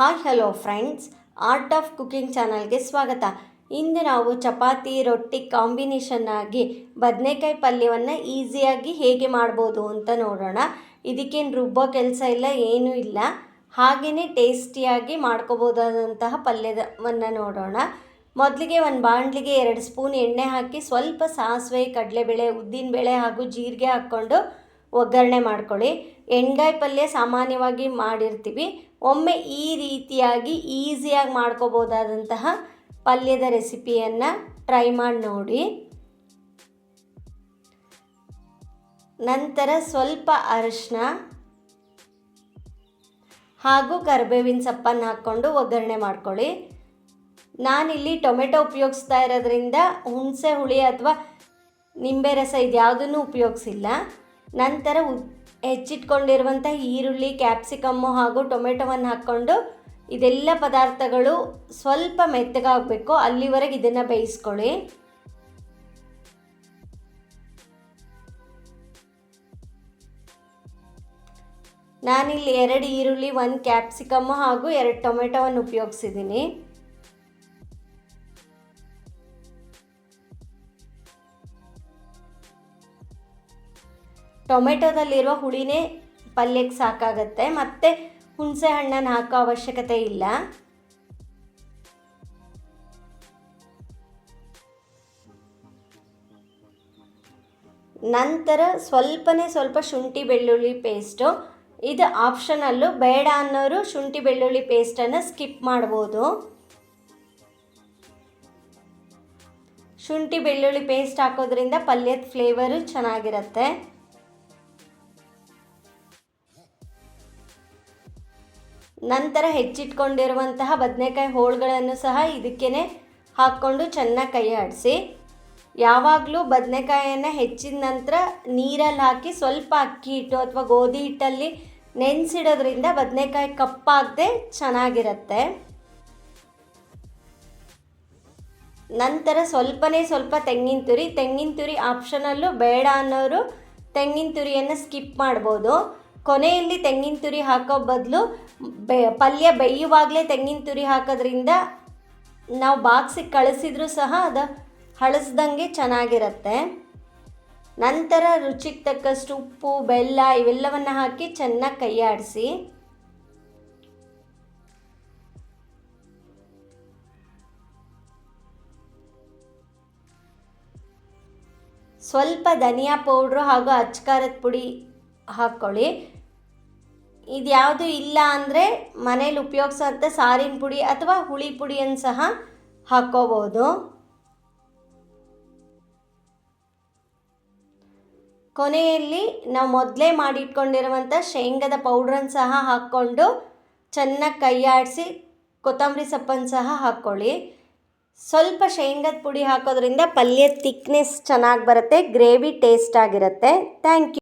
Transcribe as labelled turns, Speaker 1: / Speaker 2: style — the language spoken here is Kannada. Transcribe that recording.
Speaker 1: Hi, hello friends. Art of cooking ಚಾನಲ್ಗೆ ಸ್ವಾಗತ. ಇಂದು ನಾವು ಚಪಾತಿ, ರೊಟ್ಟಿ ಕಾಂಬಿನೇಷನ್ ಆಗಿ ಬದನೆಕಾಯಿ ಪಲ್ಯವನ್ನು ಈಸಿಯಾಗಿ ಹೇಗೆ ಮಾಡ್ಬೋದು ಅಂತ ನೋಡೋಣ. ಇದಕ್ಕೇನು ರುಬ್ಬೋ ಕೆಲಸ ಇಲ್ಲ, ಏನೂ ಇಲ್ಲ. ಹಾಗೆಯೇ ಟೇಸ್ಟಿಯಾಗಿ ಮಾಡ್ಕೋಬೋದಾದಂತಹ ಪಲ್ಯವನ್ನು ನೋಡೋಣ. ಮೊದಲಿಗೆ ಒಂದು ಬಾಣಲಿಗೆ ಎರಡು ಸ್ಪೂನ್ ಎಣ್ಣೆ ಹಾಕಿ ಸ್ವಲ್ಪ ಸಾಸಿವೆ, ಕಡಲೆಬೇಳೆ, ಉದ್ದಿನಬೇಳೆ ಹಾಗೂ ಜೀರಿಗೆ ಹಾಕ್ಕೊಂಡು ಒಗ್ಗರಣೆ ಮಾಡ್ಕೊಳ್ಳಿ. ಎಣ್ಗಾಯಿ ಪಲ್ಯ ಸಾಮಾನ್ಯವಾಗಿ ಮಾಡಿರ್ತೀವಿ. ಒಮ್ಮೆ ಈ ರೀತಿಯಾಗಿ ಈಸಿಯಾಗಿ ಮಾಡ್ಕೋಬೋದಾದಂತಹ ಪಲ್ಯದ ರೆಸಿಪಿಯನ್ನು ಟ್ರೈ ಮಾಡಿ ನೋಡಿ. ನಂತರ ಸ್ವಲ್ಪ ಅರಿಶಿನ ಹಾಗೂ ಕರಿಬೇವಿನ ಸೊಪ್ಪನ್ನು ಹಾಕ್ಕೊಂಡು ಒಗ್ಗರಣೆ ಮಾಡ್ಕೊಳ್ಳಿ. ನಾನಿಲ್ಲಿ ಟೊಮೆಟೊ ಉಪಯೋಗಿಸ್ತಾ ಇರೋದ್ರಿಂದ ಹುಣಸೆ ಹುಳಿ ಅಥವಾ ನಿಂಬೆ ರಸ ಇದು ಯಾವುದನ್ನು ಉಪಯೋಗಿಸಿಲ್ಲ. ನಂತರ ಹೆಚ್ಚಿಟ್ಕೊಂಡಿರುವಂಥ ಈರುಳ್ಳಿ, ಕ್ಯಾಪ್ಸಿಕಮ್ಮು ಹಾಗೂ ಟೊಮೆಟೊವನ್ನು ಹಾಕ್ಕೊಂಡು ಇದೆಲ್ಲ ಪದಾರ್ಥಗಳು ಸ್ವಲ್ಪ ಮೆತ್ತಗಾಗಬೇಕು. ಅಲ್ಲಿವರೆಗೆ ಇದನ್ನು ಬೇಯಿಸ್ಕೊಳ್ಳಿ. ನಾನಿಲ್ಲಿ ಎರಡು ಈರುಳ್ಳಿ, ಒಂದು ಕ್ಯಾಪ್ಸಿಕಮ್ಮು ಹಾಗೂ ಎರಡು ಟೊಮೆಟೊವನ್ನು ಉಪಯೋಗಿಸಿದ್ದೀನಿ. ಟೊಮೆಟೊದಲ್ಲಿರುವ ಹುಳಿನೇ ಪಲ್ಯಕ್ಕೆ ಸಾಕಾಗತ್ತೆ. ಮತ್ತು ಹುಣಸೆ ಹಣ್ಣನ್ನು ಹಾಕೋ ಅವಶ್ಯಕತೆ ಇಲ್ಲ. ನಂತರ ಸ್ವಲ್ಪನೇ ಸ್ವಲ್ಪ ಶುಂಠಿ ಬೆಳ್ಳುಳ್ಳಿ ಪೇಸ್ಟು ಇದು ಆಪ್ಷನಲ್ಲು ಬೇಡ ಅನ್ನೋರು ಶುಂಠಿ ಬೆಳ್ಳುಳ್ಳಿ ಪೇಸ್ಟನ್ನು ಸ್ಕಿಪ್ ಮಾಡ್ಬೋದು. ಶುಂಠಿ ಬೆಳ್ಳುಳ್ಳಿ ಪೇಸ್ಟ್ ಹಾಕೋದ್ರಿಂದ ಪಲ್ಯದ ಫ್ಲೇವರು ಚೆನ್ನಾಗಿರುತ್ತೆ. ನಂತರ ಹೆಚ್ಚಿಟ್ಕೊಂಡಿರುವಂತಹ ಬದನೆಕಾಯಿ ಹೋಳುಗಳನ್ನು ಸಹ ಇದಕ್ಕೇ ಹಾಕ್ಕೊಂಡು ಚೆನ್ನಾಗಿ ಕೈ ಆಡಿಸಿ ಯಾವಾಗಲೂ ಬದನೆಕಾಯನ್ನು ಹೆಚ್ಚಿದ ನಂತರ ನೀರಲ್ಲಿ ಹಾಕಿ ಸ್ವಲ್ಪ ಅಕ್ಕಿ ಹಿಟ್ಟು ಅಥವಾ ಗೋಧಿ ಹಿಟ್ಟಲ್ಲಿ ನೆನೆಸಿಡೋದ್ರಿಂದ ಬದನೆಕಾಯಿ ಕಪ್ಪಾಗದೆ ಚೆನ್ನಾಗಿರುತ್ತೆ. ನಂತರ ಸ್ವಲ್ಪನೇ ಸ್ವಲ್ಪ ತೆಂಗಿನ ತುರಿ. ತೆಂಗಿನ ತುರಿ ಆಪ್ಷನಲ್ಲೂ ಬೇಡ ಅನ್ನೋರು ತೆಂಗಿನ ತುರಿಯನ್ನು ಸ್ಕಿಪ್ ಮಾಡ್ಬೋದು. ಕೊನೆಯಲ್ಲಿ ತೆಂಗಿನ ತುರಿ ಹಾಕೋ ಬದಲು ಬೆ, ಪಲ್ಯ ಬೇಯುವಾಗಲೇ ತೆಂಗಿನ ತುರಿ ಹಾಕೋದ್ರಿಂದ ನಾವು ಬಾಕ್ಸಿಗೆ ಕಳಿಸಿದ್ರೂ ಸಹ ಅದು ಹಳಸ್ದಂಗೆ ಚೆನ್ನಾಗಿರುತ್ತೆ. ನಂತರ ರುಚಿಗೆ ತಕ್ಕಷ್ಟು ಉಪ್ಪು, ಬೆಲ್ಲ ಇವೆಲ್ಲವನ್ನು ಹಾಕಿ ಚೆನ್ನಾಗಿ ಕೈಯಾಡಿಸಿ ಸ್ವಲ್ಪ ಧನಿಯಾ ಪೌಡ್ರು ಹಾಗೂ ಅಚ್ಕಾರದ ಪುಡಿ ಹಾಕ್ಕೊಳ್ಳಿ ಇದು ಯಾವುದು ಇಲ್ಲ ಅಂದರೆ ಮನೇಲಿ ಉಪಯೋಗಿಸೋಂಥ ಸಾರಿನ ಪುಡಿ ಅಥವಾ ಹುಳಿ ಪುಡಿಯನ್ನು ಸಹ ಹಾಕ್ಕೋಬೋದು. ಕೊನೆಯಲ್ಲಿ ನಾವು ಮೊದಲೇ ಮಾಡಿಟ್ಕೊಂಡಿರುವಂಥ ಶೇಂಗದ ಪೌಡ್ರನ್ನು ಸಹ ಹಾಕ್ಕೊಂಡು ಚೆನ್ನಾಗಿ ಕೈಯಾಡಿಸಿ ಕೊತ್ತಂಬರಿ ಸೊಪ್ಪನ್ನು ಸಹ ಹಾಕ್ಕೊಳ್ಳಿ. ಸ್ವಲ್ಪ ಶೇಂಗದ ಪುಡಿ ಹಾಕೋದ್ರಿಂದ ಪಲ್ಯ ತಿಕ್ನೆಸ್ ಚೆನ್ನಾಗಿ ಬರುತ್ತೆ ಗ್ರೇವಿ ಟೇಸ್ಟ್ ಆಗಿರುತ್ತೆ. Thank you